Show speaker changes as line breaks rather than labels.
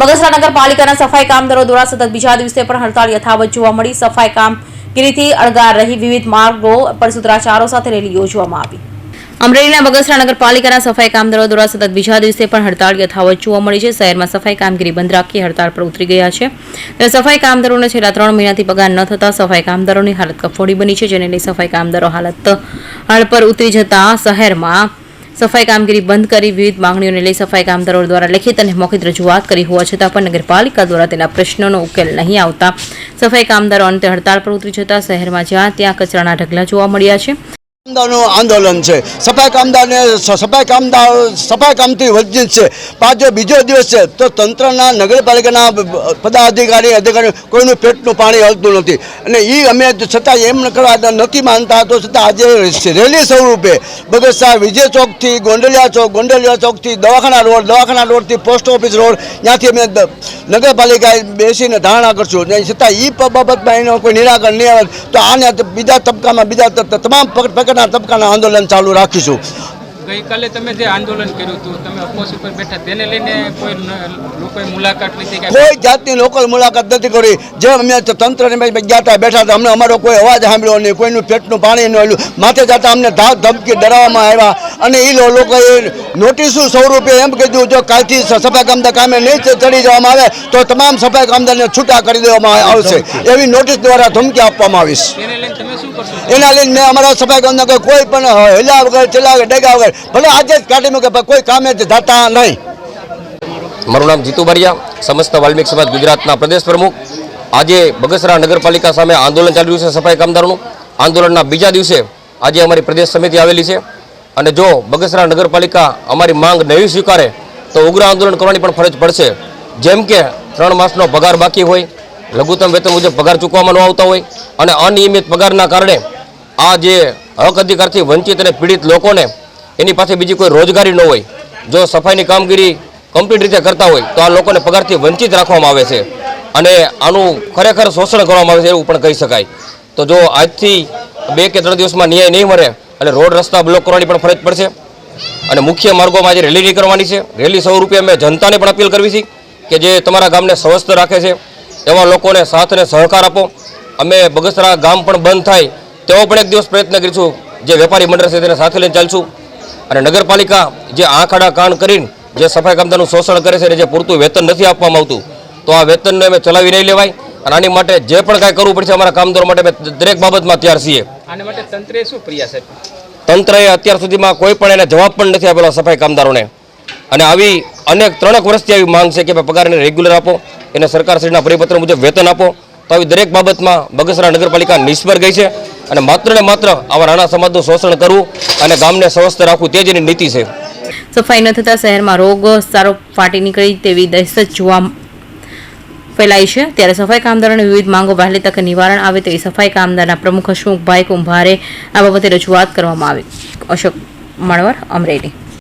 બગસરા નગરપાલિકાના સફાઈ કામદારો દ્વારા સતત બીજા દિવસે પણ હડતાળ યથાવત જોવા મળી. સફાઈ કામગીરીથી અણગાર રહી વિવિધ માર્ગો પર સૂત્રાચારો સાથે રેલી યોજવામાં આવી. અમરેલીના બગસરા નગરપાલિકાના સફાઈ કામદારો દ્વારા સતત બીજા દિવસે પણ હડતાળ યથાવત જોવા મળી છે. શહેરમાં સફાઈ કામગીરી બંધ રાખી હડતાળ પર ઉતરી ગયા છે. ત્યારે સફાઈ કામદારોને છેલ્લા ત્રણ મહિનાથી પગાર ન થતા સફાઈ કામદારોની હાલત કફોડી બની છે, જેને લઈ સફાઈ કામદારો હાલત હાલ પર ઉતરી જતા શહેરમાં સફાઈ કામગીરી બંધ કરી વિવિધ માંગણીઓને લઈ સફાઈ કામદારો દ્વારા લેખિત અને મૌખિક રજૂઆત કરી હોવા છતાં પણ નગરપાલિકા દ્વારા તેના પ્રશ્નોનો ઉકેલ નહીં આવતા. સફાઈ કામદારો અંતે હડતાળ પર ઉતરી જતા શહેરમાં જ્યાં ત્યાં કચરાના ઢગલા જોવા મળ્યા છે.
કામદારનું આંદોલન છે. સફાઈ કામદારને સફાઈ કામદાર, સફાઈ કામથી વંચિત છે. પાછો બીજો દિવસ છે, તો તંત્રના નગરપાલિકાના પદાધિકારી, અધિકારી કોઈનું પેટનું પાણી હલતું નથી. અને એ અમે છતાં એમ કરવા નથી માનતા, તો છતાં આજે રેલી સ્વરૂપે બગસરા વિજય ચોકથી, ગોંડલિયા ચોક, ગોંડલિયા ચોકથી, દવાખાના રોડ, દવાખાના રોડથી, પોસ્ટ ઓફિસ રોડ, ત્યાંથી અમે નગરપાલિકાએ બેસીને ધારણા કરશું. છતાં એ બાબતમાં એનો કોઈ નિરાકરણ નહીં આવે, તો આને બીજા તબક્કામાં, બીજા તમામ પ્રકારના તબક્કાના આંદોલન ચાલુ રાખીશું.
ગઈકાલે તમે જે આંદોલન કર્યું હતું તમે અપોસ ઉપર બેઠા તેને લઈને કોઈ લોકોએ મુલાકાત લીધી
કોઈ જાતની લોકલ મુલાકાત નથી કરી. જે અમે તંત્રને ગયા હતા બેઠા હતા અમને અમારો કોઈ અવાજ સાંભળ્યો નહીં કોઈનું પેટનું પાણી ન આવ્યું માથે જતા અમને ધાક ધમકી ડરાવવામાં આવ્યા. અને એ લોકોએ નોટિસો સ્વરૂપે એમ કીધું જો કાલથી સફાઈ કામદાર કામે નહીં ચડી જવામાં આવે તો તમામ સફાઈ કામદારને છૂટા કરી દેવામાં આવશે. એવી નોટિસ દ્વારા ધમકી આપવામાં આવીશ. એના લઈને મેં અમારા સફાઈ કામદાર કોઈ પણ હેલા વગર ચલા વગર ડેગા વગર ભલે આજે જ કાઢી મૂકે કોઈ કામે જતા નહીં.
મારું નામ જીતુ બારિયા, સમસ્ત વાલ્મીક સમાજ ગુજરાતના પ્રદેશ પ્રમુખ. આજે બગસરા નગરપાલિકા સામે આંદોલન ચાલી રહ્યું છે સફાઈ કામદારોનું. આંદોલનના બીજા દિવસે આજે અમારી પ્રદેશ સમિતિ આવેલી છે. અને જો બગસરા નગરપાલિકા અમારી માંગ નહીં સ્વીકારે, તો ઉગ્ર આંદોલન કરવાની પણ ફરજ પડશે. જેમ કે ત્રણ માસનો પગાર બાકી હોય, લઘુત્તમ વેતન મુજબ પગાર ચૂકવવામાં ન આવતા હોય, અને અનિયમિત પગારના કારણે આ જે હક અધિકારથી વંચિત અને પીડિત લોકોને એની પાસે બીજી કોઈ રોજગારી ન હોય, જો સફાઈની કામગીરી કમ્પ્લીટ રીતે કરતા હોય, તો આ લોકોને પગારથી વંચિત રાખવામાં આવે છે. અને આનું ખરેખર શોષણ કરવામાં આવે છે એવું પણ કહી શકાય. તો જો આજથી બે કે ત્રણ દિવસમાં ન્યાય નહીં મળે, એટલે રોડ રસ્તા બ્લોક કરવાની પણ ફરજ પડશે. અને મુખ્ય માર્ગોમાં આજે રેલી નીકળવાની છે. રેલી સ્વરૂપે અમે જનતાને પણ અપીલ કરવી છે કે જે તમારા ગામને સ્વસ્થ રાખે છે, એવા લોકોને સાથ અને સહકાર આપો. અમે બગસરા ગામ પણ બંધ થાય, તેવો પણ એક દિવસ પ્રયત્ન કરીશું. જે વેપારી મંડળ છે તેને સાથે લઈને ચાલશું. અને નગરપાલિકા જે આંખાડા કાન કરીને જે સફાઈ કામદારનું શોષણ કરે છે અને જે પૂરતું વેતન નથી આપવામાં આવતું તો આ વેતનને અમે ચલાવી નહીં લેવાય. અને આની માટે જે પણ કાંઈ કરવું પડશે અમારા કામદારો માટે અમે દરેક બાબતમાં તૈયાર છીએ.
આને માટે તંત્રએ શું
અત્યાર સુધીમાં કોઈ પણ એને જવાબ પણ નથી આપેલો સફાઈ કામદારોને. અને આવી અનેક ત્રણેક વર્ષથી આવી માંગ છે કે પગાર એને રેગ્યુલર આપો એને સરકારશ્રીના પરિપત્ર મુજબ વેતન આપો. તો આવી દરેક બાબતમાં બગસરા નગરપાલિકા નિષ્ફળ ગઈ છે. અને માત્ર ને માત્ર આવા નાના સમાજનું શોષણ કરવું અને ગામને સ્વસ્થ રાખવું તે જ એની નીતિ છે.
સફાઈ ન થતા શહેરમાં રોગ સારો ફાટી નીકળી તેવી દહેશત જોવા ફેલાઈ છે. ત્યારે સફાઈ કામદારોની વિવિધ માંગો વહેલી તકે નિવારણ આવે તેવી સફાઈ કામદારના પ્રમુખ અશોકભાઈ કુંભારે આ બાબતે રજૂઆત કરવામાં આવી. અશોક મણવર અમરેલી.